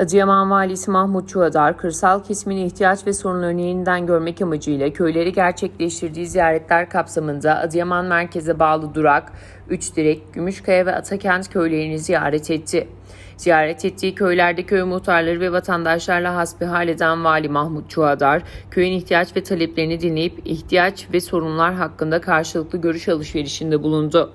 Adıyaman Valisi Mahmut Çuhadar, kırsal kesimin ihtiyaç ve sorunlarını yeniden görmek amacıyla köyleri gerçekleştirdiği ziyaretler kapsamında Adıyaman merkeze bağlı Durak, Üçdirek, Gümüşkaya ve Atakent köylerini ziyaret etti. Ziyaret ettiği köylerde köy muhtarları ve vatandaşlarla hasbihal eden Vali Mahmut Çuhadar, köyün ihtiyaç ve taleplerini dinleyip ihtiyaç ve sorunlar hakkında karşılıklı görüş alışverişinde bulundu.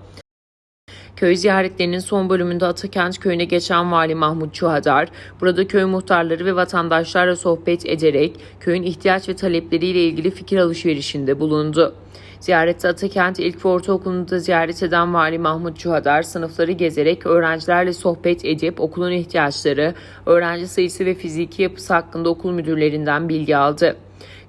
Köy ziyaretlerinin son bölümünde Atakent köyüne geçen Vali Mahmut Çuhadar, burada köy muhtarları ve vatandaşlarla sohbet ederek köyün ihtiyaç ve talepleriyle ilgili fikir alışverişinde bulundu. Ziyarette Atakent İlk ve Ortaokulu'nu ziyaret eden Vali Mahmut Çuhadar sınıfları gezerek öğrencilerle sohbet edip okulun ihtiyaçları, öğrenci sayısı ve fiziki yapısı hakkında okul müdürlerinden bilgi aldı.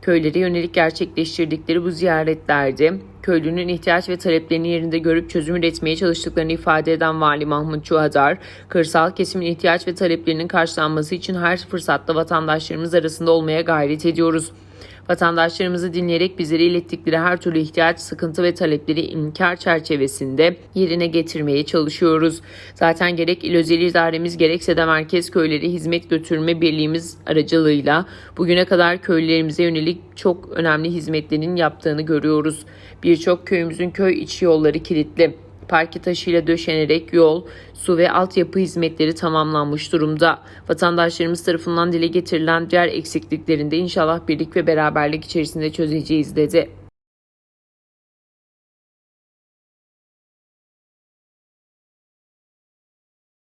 Köylere yönelik gerçekleştirdikleri bu ziyaretlerde köylünün ihtiyaç ve taleplerini yerinde görüp çözüm üretmeye çalıştıklarını ifade eden Vali Mahmut Çuhadar, kırsal kesimin ihtiyaç ve taleplerinin karşılanması için her fırsatta vatandaşlarımız arasında olmaya gayret ediyoruz. Vatandaşlarımızı dinleyerek bizlere ilettikleri her türlü ihtiyaç, sıkıntı ve talepleri inkar çerçevesinde yerine getirmeye çalışıyoruz. Zaten gerek il özel idaremiz gerekse de merkez köyleri hizmet götürme birliğimiz aracılığıyla bugüne kadar köylerimize yönelik çok önemli hizmetlerin yaptığını görüyoruz. Birçok köyümüzün köy içi yolları kilitli parke taşıyla döşenerek yol, su ve altyapı hizmetleri tamamlanmış durumda. Vatandaşlarımız tarafından dile getirilen diğer eksikliklerinde inşallah birlik ve beraberlik içerisinde çözeceğiz dedi.